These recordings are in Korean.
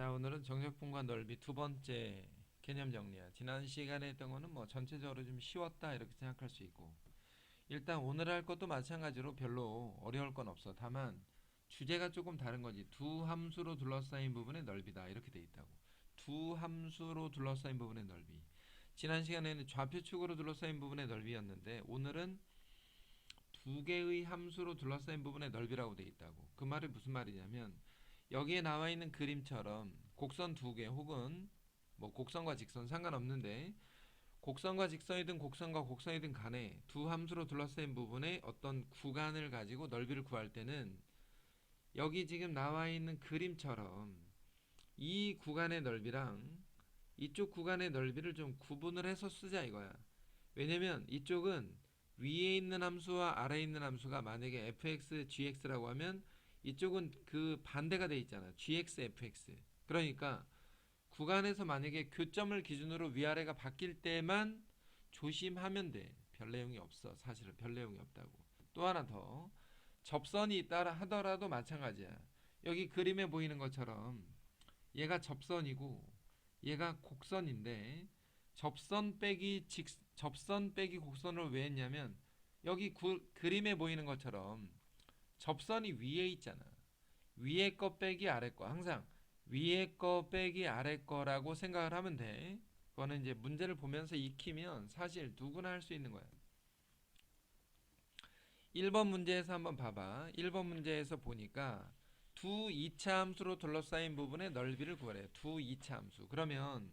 자 오늘은 정적분과 넓이 두 번째 개념 정리야. 지난 시간에 했던 거는 뭐 전체적으로 좀 쉬웠다 이렇게 생각할 수 있고 일단 오늘 할 것도 마찬가지로 별로 어려울 건 없어. 다만 주제가 조금 다른 거지. 두 함수로 둘러싸인 부분의 넓이다 이렇게 돼 있다고. 두 함수로 둘러싸인 부분의 넓이. 지난 시간에는 좌표축으로 둘러싸인 부분의 넓이였는데 오늘은 두 개의 함수로 둘러싸인 부분의 넓이라고 돼 있다고. 그 말이 무슨 말이냐면 여기에 나와 있는 그림처럼 곡선 두 개 혹은 뭐 곡선과 직선 상관없는데 곡선과 직선이든 곡선과 곡선이든 간에 두 함수로 둘러싸인 부분의 어떤 구간을 가지고 넓이를 구할 때는 여기 지금 나와 있는 그림처럼 이 구간의 넓이랑 이쪽 구간의 넓이를 좀 구분을 해서 쓰자 이거야. 왜냐면 이쪽은 위에 있는 함수와 아래에 있는 함수가 만약에 fx, gx라고 하면 이쪽은 그 반대가 돼 있잖아. gx, fx. 그러니까 구간에서 만약에 교점을 기준으로 위아래가 바뀔 때만 조심하면 돼. 별 내용이 없어. 사실은 별 내용이 없다고. 또 하나 더. 접선이 있다 하더라도 마찬가지야. 여기 그림에 보이는 것처럼 얘가 접선이고 얘가 곡선인데 접선 빼기 직 접선 빼기 곡선을 왜 했냐면 여기 구, 그림에 보이는 것처럼 접선이 위에 있잖아. 위에 거 빼기 아래 거 항상 위에 거 빼기 아래 거라고 생각을 하면 돼. 그거는 이제 문제를 보면서 익히면 사실 누구나 할 수 있는 거야. 1번 문제에서 한번 봐봐. 1번 문제에서 보니까 두 2차 함수로 둘러싸인 부분의 넓이를 구하래. 두 2차 함수. 그러면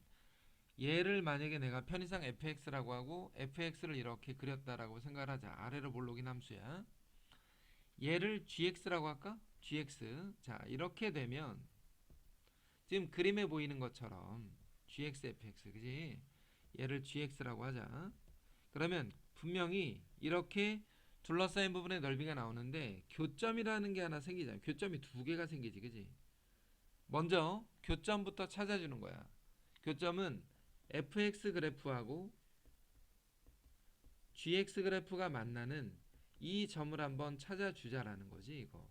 얘를 만약에 내가 편의상 fx라고 하고 fx를 이렇게 그렸다라고 생각을 하자. 아래로 볼록인 함수야. 얘를 gx라고 할까? gx. 자, 이렇게 되면 지금 그림에 보이는 것처럼 gx fx. 그지? 얘를 gx라고 하자. 그러면 분명히 이렇게 둘러싸인 부분의 넓이가 나오는데 교점이라는 게 하나 생기잖아. 교점이 두 개가 생기지. 그지? 먼저 교점부터 찾아주는 거야. 교점은 fx 그래프하고 gx 그래프가 만나는 이 점을 한번 찾아주자라는 거지 이거.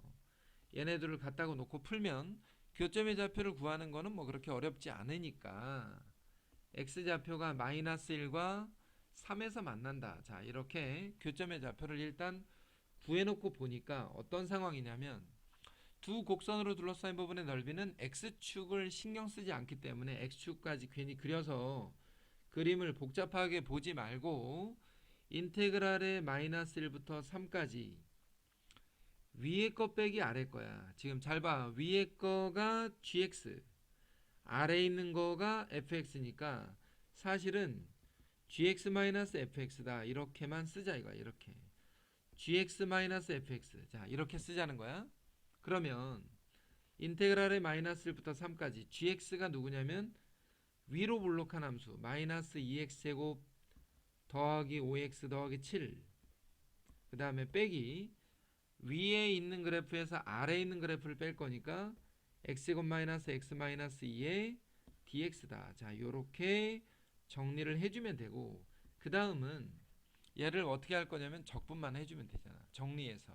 얘네들을 갖다가 놓고 풀면 교점의 좌표를 구하는 거는 뭐 그렇게 어렵지 않으니까. X좌표가 마이너스 1과 3에서 만난다. 자 이렇게 교점의 좌표를 일단 구해놓고 보니까 어떤 상황이냐면 두 곡선으로 둘러싸인 부분의 넓이는 x축을 신경 쓰지 않기 때문에 x축까지 괜히 그려서 그림을 복잡하게 보지 말고 인테그랄의 마이너스 1부터 3까지 위에 거 빼기 아래 거야. 지금 잘 봐. 위에 거가 gx, 아래 있는 거가 fx니까 사실은 gx 마이너스 fx다. 이렇게만 쓰자 이거야. 이렇게. gx 마이너스 fx. 자, 이렇게 쓰자는 거야. 그러면 인테그랄의 마이너스 1부터 3까지 gx가 누구냐면 위로 볼록한 함수 마이너스 2x 제곱 더하기 5x 더하기 7. 그 다음에 빼기 위에 있는 그래프에서 아래에 있는 그래프를 뺄 거니까 x제곱 마이너스 x 마이너스 2의 dx다. 자, 요렇게 정리를 해주면 되고 그 다음은 얘를 어떻게 할 거냐면 적분만 해주면 되잖아. 정리해서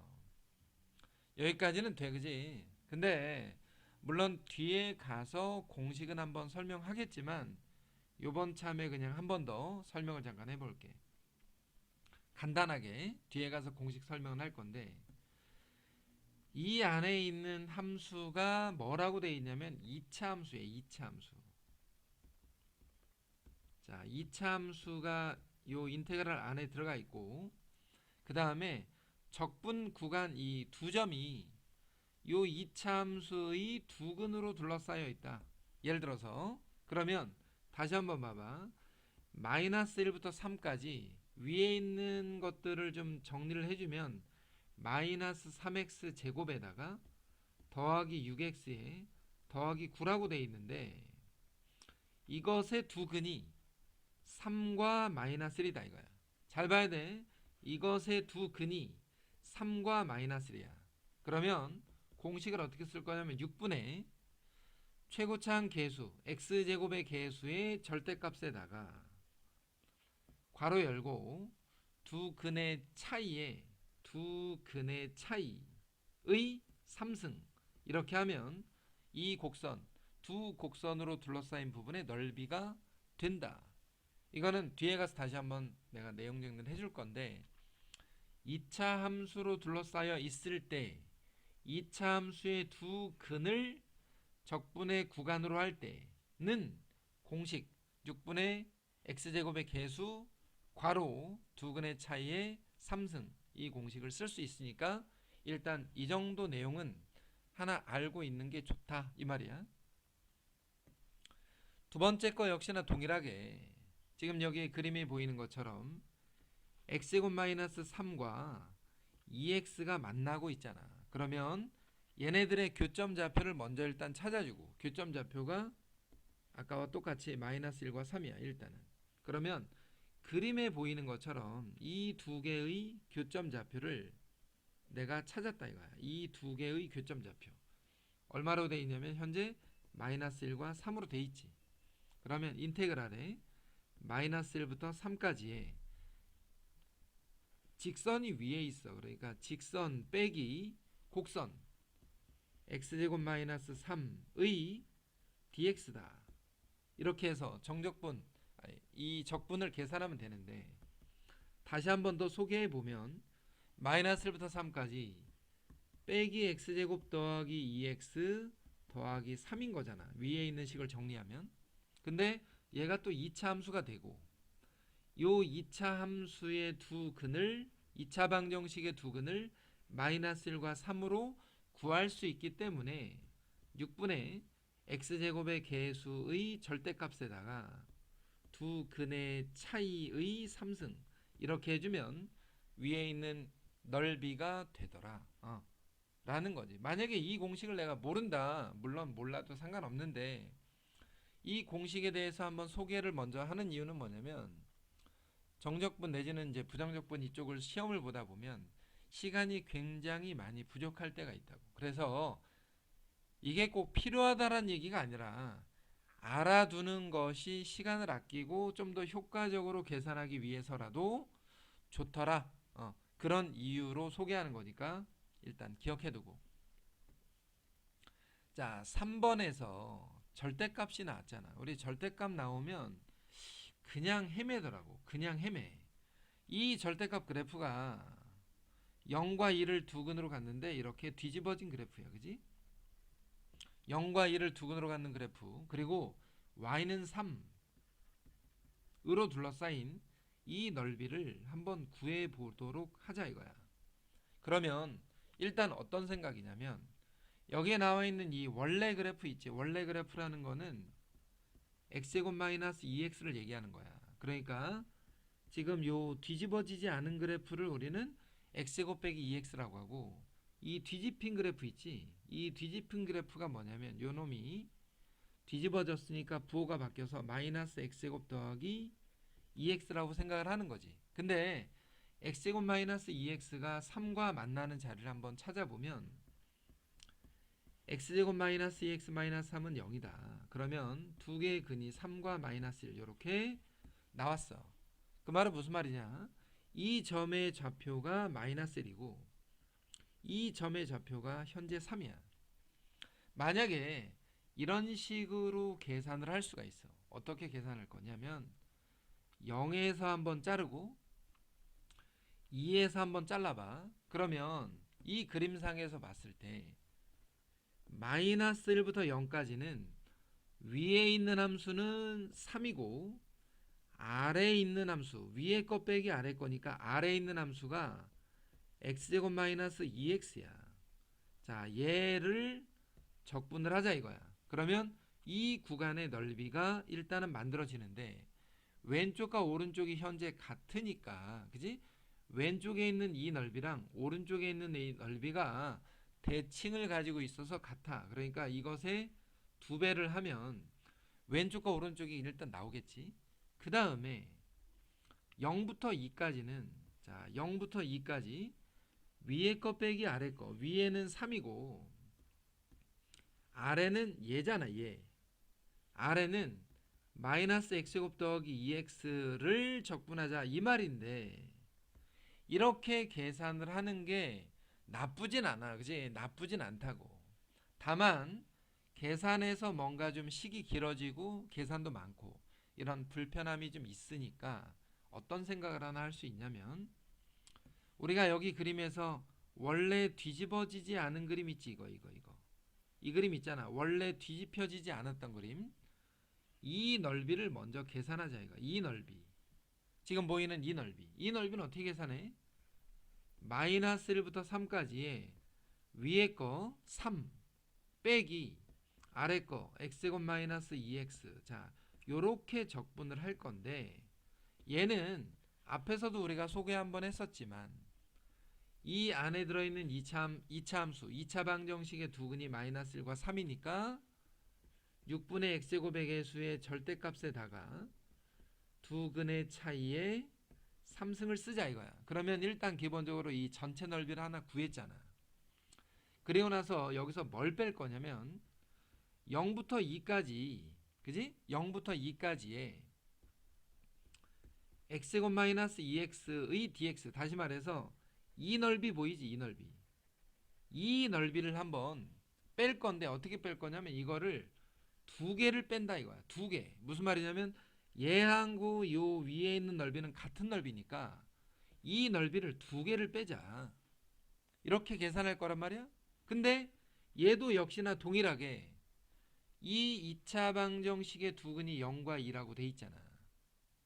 여기까지는 돼, 그지? 근데 물론 뒤에 가서 공식은 한번 설명하겠지만 요번 참에 그냥 한 번 더 설명을 잠깐 해볼게. 간단하게 뒤에 가서 공식 설명을 할 건데 이 안에 있는 함수가 뭐라고 되어 있냐면 2차 함수예요. 2차 함수. 자, 2차 함수가 요 인테그랄 안에 들어가 있고 그 다음에 적분 구간 이 두 점이 요 2차 함수의 두 근으로 둘러싸여 있다. 예를 들어서 그러면 다시 한번 봐봐. 마이너스 1부터 3까지 위에 있는 것들을 좀 정리를 해주면 마이너스 3x 제곱에다가 더하기 6x에 더하기 9라고 돼 있는데 이것의 두 근이 3과 마이너스 1이다 이거야. 잘 봐야 돼. 이것의 두 근이 3과 마이너스 1이야. 그러면 공식을 어떻게 쓸 거냐면 6분의 최고차항 계수 x제곱의 계수의 절대값에다가 괄호 열고 두 근의 차이에 두 근의 차이의 3승 이렇게 하면 이 곡선 두 곡선으로 둘러싸인 부분의 넓이가 된다. 이거는 뒤에 가서 다시 한번 내가 내용 정리를 해줄 건데 2차 함수로 둘러싸여 있을 때 2차 함수의 두 근을 적분의 구간으로 할 때는 공식 6분의 x제곱의 개수 괄호 두 근의 차이의 3승 이 공식을 쓸 수 있으니까 일단 이 정도 내용은 하나 알고 있는 게 좋다 이 말이야. 두 번째 거 역시나 동일하게 지금 여기 그림이 보이는 것처럼 x제곱 마이너스 3과 2x가 만나고 있잖아. 그러면 얘네들의 교점 좌표를 먼저 일단 찾아주고 교점 좌표가 아까와 똑같이 마이너스 1과 3이야 일단은. 그러면 그림에 보이는 것처럼 이 두 개의 교점 좌표를 내가 찾았다 이거야. 이 두 개의 교점 좌표. 얼마로 돼 있냐면 현재 마이너스 1과 3으로 돼 있지. 그러면 인테그랄에 마이너스 1부터 3까지의 직선이 위에 있어. 그러니까 직선 빼기 곡선 x제곱 마이너스 3의 dx다. 이렇게 해서 정적분 이 적분을 계산하면 되는데 다시 한 번 더 소개해 보면 마이너스 1부터 3까지 빼기 x제곱 더하기 2x 더하기 3인 거잖아. 위에 있는 식을 정리하면. 근데 얘가 또 2차 함수가 되고 요 2차 함수의 두 근을 2차 방정식의 두 근을 마이너스 1과 3으로 구할 수 있기 때문에 6분의 x제곱의 개수의 절대값에다가 두 근의 차이의 3승 이렇게 해주면 위에 있는 넓이가 되더라 어. 라는 거지 만약에 이 공식을 내가 모른다 물론 몰라도 상관없는데 이 공식에 대해서 한번 소개를 먼저 하는 이유는 뭐냐면 정적분 내지는 이제 부정적분 이쪽을 시험을 보다 보면 시간이 굉장히 많이 부족할 때가 있다고. 그래서 이게 꼭 필요하다라는 얘기가 아니라 알아두는 것이 시간을 아끼고 좀 더 효과적으로 계산하기 위해서라도 좋더라. 어, 그런 이유로 소개하는 거니까 일단 기억해두고. 자, 3번에서 절대값이 나왔잖아. 우리 절대값 나오면 그냥 헤매더라고. 그냥 헤매. 이 절대값 그래프가 0과 1을 두 근으로 갔는데 이렇게 뒤집어진 그래프야. 그지? 0과 1을 두 근으로 갖는 그래프. 그리고 y는 3으로 둘러싸인 이 넓이를 한번 구해 보도록 하자 이거야. 그러면 일단 어떤 생각이냐면 여기에 나와 있는 이 원래 그래프 있지. 원래 그래프라는 거는 x제곱 마이너스 2x를 얘기하는 거야. 그러니까 지금 요 뒤집어지지 않은 그래프를 우리는 x제곱 빼기 2x라고 하고 이 뒤집힌 그래프 있지. 이 뒤집힌 그래프가 뭐냐면 요 놈이 뒤집어졌으니까 부호가 바뀌어서 마이너스 x제곱 더하기 2x라고 생각을 하는 거지. 근데 x제곱 마이너스 2x가 3과 만나는 자리를 한번 찾아보면 x제곱 마이너스 2x 마이너스 3은 0이다. 그러면 두 개의 근이 3과 마이너스 1 이렇게 나왔어. 그 말은 무슨 말이냐? 이 점의 좌표가 마이너스 1이고 이 점의 좌표가 현재 3이야. 만약에 이런 식으로 계산을 할 수가 있어. 어떻게 계산할 거냐면 0에서 한번 자르고 2에서 한번 잘라봐. 그러면 이 그림상에서 봤을 때 마이너스 1부터 0까지는 위에 있는 함수는 3이고 아래에 있는 함수 위에 거 빼기 아래 거니까 아래에 있는 함수가 x제곱 마이너스 2x야. 자 얘를 적분을 하자 이거야. 그러면 이 구간의 넓이가 일단은 만들어지는데 왼쪽과 오른쪽이 현재 같으니까 그지? 왼쪽에 있는 이 넓이랑 오른쪽에 있는 이 넓이가 대칭을 가지고 있어서 같아. 그러니까 이것에 두 배를 하면 왼쪽과 오른쪽이 일단 나오겠지. 그 다음에 0부터 2까지는 자 0부터 2까지 위에 거 빼기 아래 거. 위에는 3이고 아래는 얘잖아 얘 아래는 마이너스 x제곱 더하기 2x를 적분하자 이 말인데 이렇게 계산을 하는 게 나쁘진 않아 그지? 나쁘진 않다고. 다만 계산에서 뭔가 좀 식이 길어지고 계산도 많고 이런 불편함이 좀 있으니까 어떤 생각을 하나 할 수 있냐면 우리가 여기 그림에서 원래 뒤집어지지 않은 그림 있지? 이거 이거 이거. 이 그림 있잖아. 원래 뒤집혀지지 않았던 그림. 이 넓이를 먼저 계산하자 이거. 이 넓이. 지금 보이는 이 넓이. 이 넓이는 어떻게 계산해? 마이너스 1부터 3까지의 위에 거 3 빼기 아래 거 x제곱 마이너스 2x 자 요렇게 적분을 할 건데 얘는 앞에서도 우리가 소개 한번 했었지만 이 안에 들어있는 2차, 2차 함수 2차 방정식의 두 근이 마이너스 1과 3이니까 6분의 x제곱의 개수의 절대값에다가 두 근의 차이에 3승을 쓰자 이거야. 그러면 일단 기본적으로 이 전체 넓이를 하나 구했잖아. 그리고 나서 여기서 뭘 뺄 거냐면 0부터 2까지 그지? 0부터 2까지의 x제곱 마이너스 2x의 dx 다시 말해서 이 넓이 보이지 이 넓이. 이 넓이를 한번 뺄 건데 어떻게 뺄 거냐면 이거를 두 개를 뺀다 이거야. 두개. 무슨 말이냐면 얘하고 요 위에 있는 넓이는 같은 넓이니까 이 넓이를 두 개를 빼자. 이렇게 계산할 거란 말이야. 근데 얘도 역시나 동일하게 이 2차 방정식의 두 근이 0과 2라고 돼 있잖아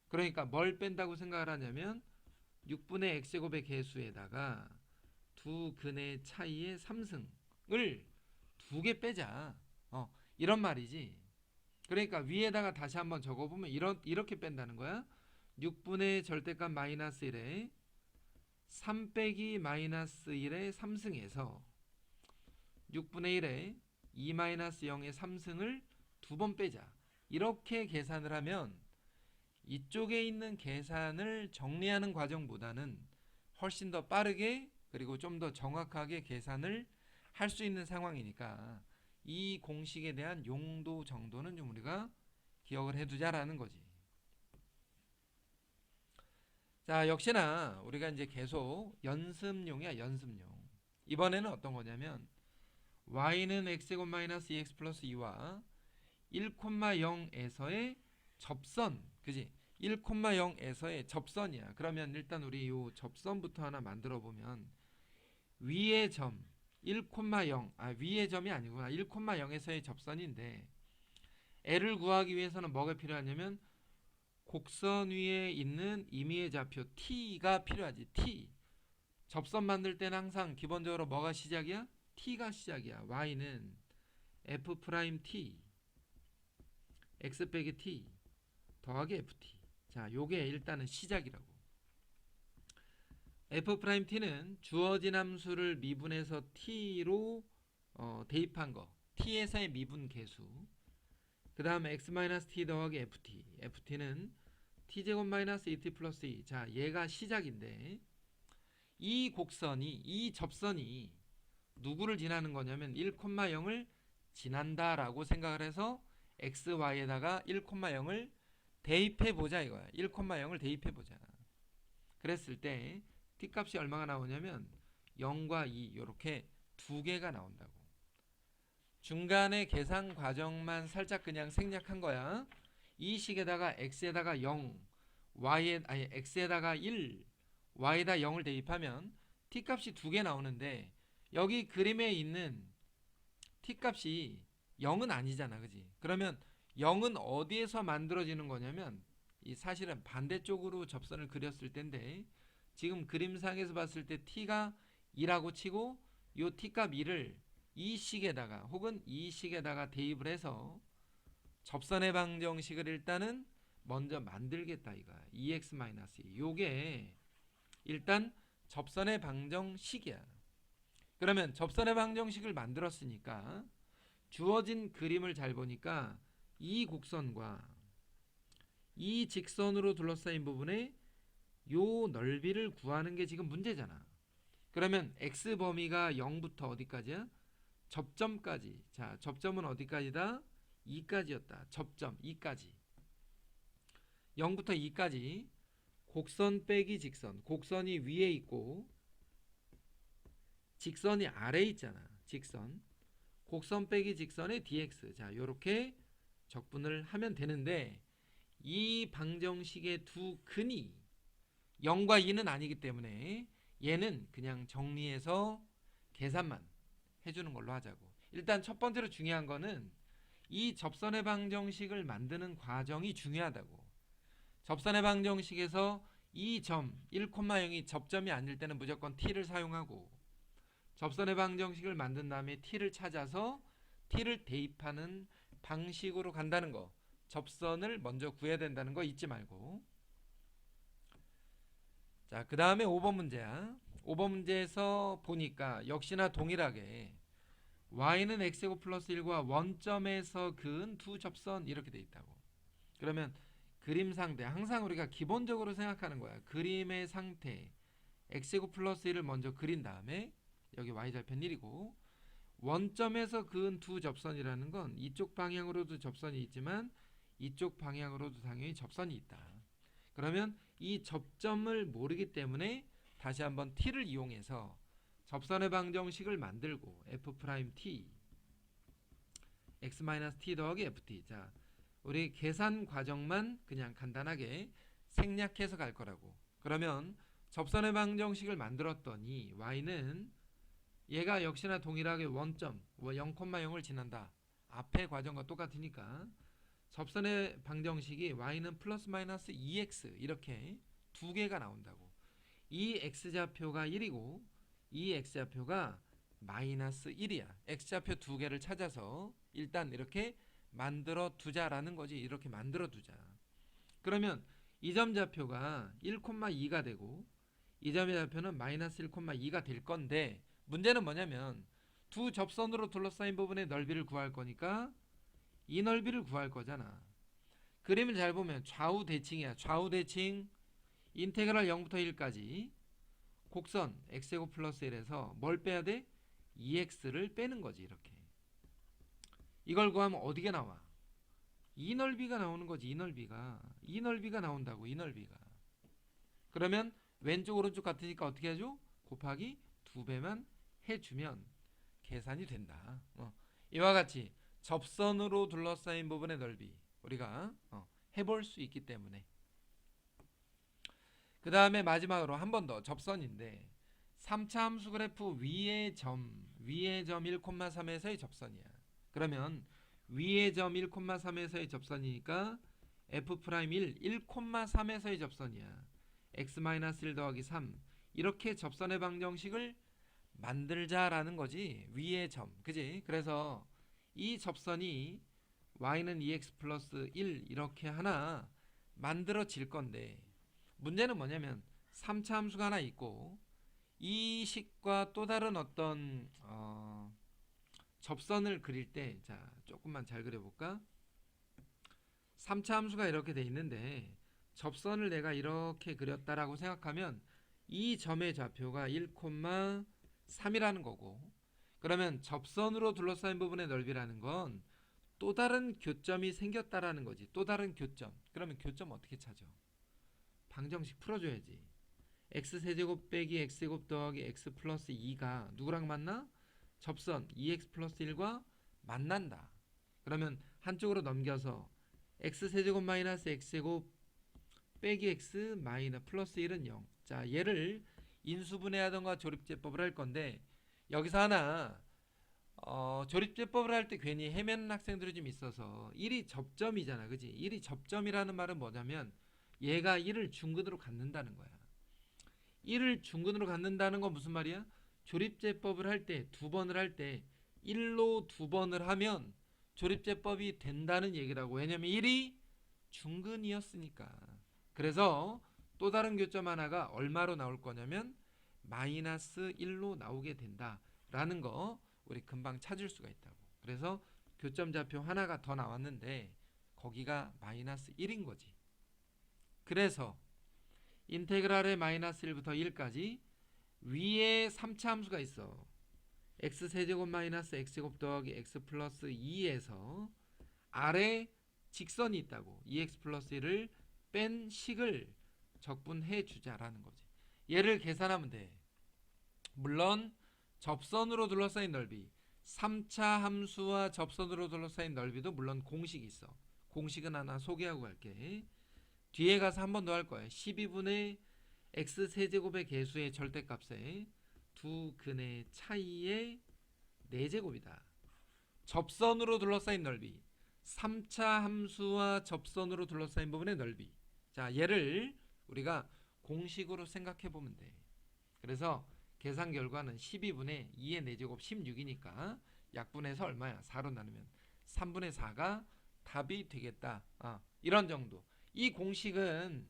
그러니까 뭘 뺀다고 생각을 하냐면 6분의 x제곱의 개수에다가 두 근의 차이의 3승을 두 개 빼자. 어, 이런 말이지. 그러니까 위에다가 다시 한번 적어보면 이런, 이렇게 뺀다는 거야. 6분의 절대값 마이너스 1에 3 빼기 마이너스 1의 3승에서 6분의 1에 2 마이너스 0의 3승을 두 번 빼자. 이렇게 계산을 하면 이쪽에 있는 계산을 정리하는 과정보다는 훨씬 더 빠르게 그리고 좀 더 정확하게 계산을 할 수 있는 상황이니까 이 공식에 대한 용도 정도는 좀 우리가 기억을 해두자라는 거지. 자, 역시나 우리가 이제 계속 연습용이야, 연습용. 이번에는 어떤 거냐면 y는 x제곱 마이너스 2x 플러스 2와 1,0에서의 접선, 그지? 1,0에서의 접선이야. 그러면 일단 우리 요 접선부터 하나 만들어 보면 위의 점 1,0, 아 위의 점이 아니구나. 1,0에서의 접선인데 L을 구하기 위해서는 뭐가 필요하냐면 곡선 위에 있는 임의의 좌표 t가 필요하지. t. 접선 만들 때는 항상 기본적으로 뭐가 시작이야? T가 시작이야. y는 f 프라임 t x 빼기 t 더하기 ft. 자, 요게 일단은 시작이라고. f 프라임 t는 주어진 함수를 미분해서 t로 어, 대입한 거. t에서의 미분 계수. 그 다음에 x 마이너스 t 더하기 ft. ft는 t 제곱 마이너스 2t 플러스 2. 자, 얘가 시작인데 이 곡선이 이 접선이 누구를 지나는 거냐면 1,0을 지난다라고 생각을 해서 x, y에다가 1,0을 대입해 보자 이거야. 1,0을 대입해 보자. 그랬을 때 t 값이 얼마가 나오냐면 0과 2 이렇게 두 개가 나온다고. 중간에 계산 과정만 살짝 그냥 생략한 거야. 이 식에다가 x에다가 0, y에 아니 x에다가 1, y에다 0을 대입하면 t 값이 두 개 나오는데 여기 그림에 있는 t 값이 0은 아니잖아. 그지? 그러면 0은 어디에서 만들어지는 거냐면 이 사실은 반대쪽으로 접선을 그렸을 텐데 지금 그림상에서 봤을 때 t가 2라고 치고 요 t 값 2를 이 식에다가 혹은 이 식에다가 대입을 해서 접선의 방정식을 일단은 먼저 만들겠다 이거야. 2x-2. 요게 일단 접선의 방정식이야. 그러면 접선의 방정식을 만들었으니까 주어진 그림을 잘 보니까 이 곡선과 이 직선으로 둘러싸인 부분에 요 넓이를 구하는 게 지금 문제잖아. 그러면 x 범위가 0부터 어디까지야? 접점까지. 자, 접점은 어디까지다? 2까지였다. 접점 2까지. 0부터 2까지 곡선 빼기 직선. 곡선이 위에 있고 직선이 아래에 있잖아. 직선. 곡선 빼기 직선의 dx. 자, 요렇게 적분을 하면 되는데 이 방정식의 두 근이 0과 2는 아니기 때문에 얘는 그냥 정리해서 계산만 해주는 걸로 하자고. 일단 첫 번째로 중요한 거는 이 접선의 방정식을 만드는 과정이 중요하다고. 접선의 방정식에서 이 점 1,0이 접점이 아닐 때는 무조건 t를 사용하고 접선의 방정식을 만든 다음에 t를 찾아서 t를 대입하는 방식으로 간다는 거. 접선을 먼저 구해야 된다는 거 잊지 말고. 자, 그 다음에 5번 문제야. 5번 문제에서 보니까 역시나 동일하게 y는 x제곱 플러스 1과 원점에서 그은 두 접선 이렇게 돼 있다고. 그러면 그림 상태 항상 우리가 기본적으로 생각하는 거야. 그림의 상태 x제곱 플러스 1을 먼저 그린 다음에 여기 y절편 1이고 원점에서 그은 두 접선이라는 건 이쪽 방향으로도 접선이 있지만 이쪽 방향으로도 당연히 접선이 있다. 그러면 이 접점을 모르기 때문에 다시 한번 t를 이용해서 접선의 방정식을 만들고 f 프라임 t x 마이너스 t 더하기 ft 자 우리 계산 과정만 그냥 간단하게 생략해서 갈 거라고 그러면 접선의 방정식을 만들었더니 y는 얘가 역시나 동일하게 원점 0,0을 지난다. 앞의 과정과 똑같으니까. 접선의 방정식이 y는 플러스 마이너스 2x 이렇게 두 개가 나온다고. 이 x좌표가 1이고 이 x좌표가 마이너스 1이야. x좌표 두 개를 찾아서 일단 이렇게 만들어 두자라는 거지. 이렇게 만들어 두자. 그러면 이점 좌표가 1,2가 되고 이 점의 좌표는 마이너스 1,2가 될 건데 문제는 뭐냐면 두 접선으로 둘러싸인 부분의 넓이를 구할 거니까 이 넓이를 구할 거잖아. 그림을 잘 보면 좌우 대칭이야. 좌우 대칭 인테그랄 0부터 1까지 곡선 x제곱 플러스 1에서 뭘 빼야 돼? 2x를 빼는 거지 이렇게. 이걸 구하면 어디가 나와? 이 넓이가 나오는 거지 이 넓이가 이 넓이가 나온다고 이 넓이가 그러면 왼쪽 오른쪽 같으니까 어떻게 해줘? 곱하기 두 배만 해주면 계산이 된다. 어. 이와 같이 접선으로 둘러싸인 부분의 넓이 우리가 어, 해볼 수 있기 때문에. 그 다음에 마지막으로 한 번 더 접선인데 3차 함수 그래프 위의 점 위의 점 1,3에서의 접선이야. 그러면 위의 점 1,3에서의 접선이니까 f 프라임 1 1,3에서의 접선이야. X-1 더하기 3 이렇게 접선의 방정식을 만들자라는 거지. 위의 점. 그지? 그래서 이 접선이 y는 2x 플러스 1 이렇게 하나 만들어질 건데 문제는 뭐냐면 3차 함수가 하나 있고 이 식과 또 다른 어떤 어, 접선을 그릴 때 자 조금만 잘 그려볼까? 3차 함수가 이렇게 돼 있는데 접선을 내가 이렇게 그렸다라고 생각하면 이 점의 좌표가 1,3이라는 거고 그러면 접선으로 둘러싸인 부분의 넓이라는 건 또 다른 교점이 생겼다라는 거지. 또 다른 교점. 그러면 교점 어떻게 찾아? 방정식 풀어줘야지. x 세제곱 빼기 x 제곱 더하기 x 플러스 2가 누구랑 만나? 접선 2x 플러스 1과 만난다. 그러면 한쪽으로 넘겨서 x 세제곱 마이너스 x 제곱 빼기 x 마이너스 플러스 1은 0. 자 얘를 인수분해하던가 조립제법을 할 건데 여기서 하나 어, 조립제법을 할 때 괜히 헤매는 학생들이 좀 있어서 1이 접점이잖아. 그지? 1이 접점이라는 말은 뭐냐면 얘가 1을 중근으로 갖는다는 거야. 1을 중근으로 갖는다는 건 무슨 말이야? 조립제법을 할 때 두 번을 할 때 1로 두 번을 하면 조립제법이 된다는 얘기라고. 왜냐면 1이 중근이었으니까. 그래서 또 다른 교점 하나가 얼마로 나올 거냐면 마이너스 1로 나오게 된다라는 거 우리 금방 찾을 수가 있다고. 그래서 교점 좌표 하나가 더 나왔는데 거기가 마이너스 1인 거지. 그래서 인테그랄의 마이너스 1부터 1까지 위에 3차 함수가 있어. x 세제곱 마이너스 x 제곱 더하기 x 플러스 2에서 아래 직선이 있다고. 2x 플러스 1을 뺀 식을 적분해 주자라는 거지. 얘를 계산하면 돼. 물론 접선으로 둘러싸인 넓이 3차 함수와 접선으로 둘러싸인 넓이도 물론 공식이 있어. 공식은 하나 소개하고 갈게. 뒤에 가서 한 번 더 할 거야. 12분의 x 세제곱의 개수의 절대값에 두 근의 차이의 4제곱이다. 접선으로 둘러싸인 넓이. 3차 함수와 접선으로 둘러싸인 부분의 넓이. 자, 얘를 우리가 공식으로 생각해 보면 돼. 그래서 계산 결과는 12분의 2의 4제곱 16이니까 약분해서 얼마야? 4로 나누면 3분의 4가 답이 되겠다. 아, 이런 정도. 이 공식은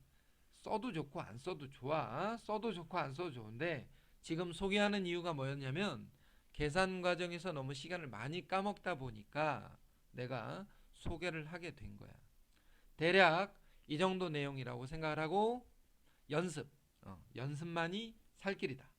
써도 좋고 안 써도 좋아. 써도 좋고 안 써도 좋은데 지금 소개하는 이유가 뭐였냐면 계산 과정에서 너무 시간을 많이 까먹다 보니까 내가 소개를 하게 된 거야. 대략 이 정도 내용이라고 생각을 하고 연습, 어, 연습만이 살 길이다.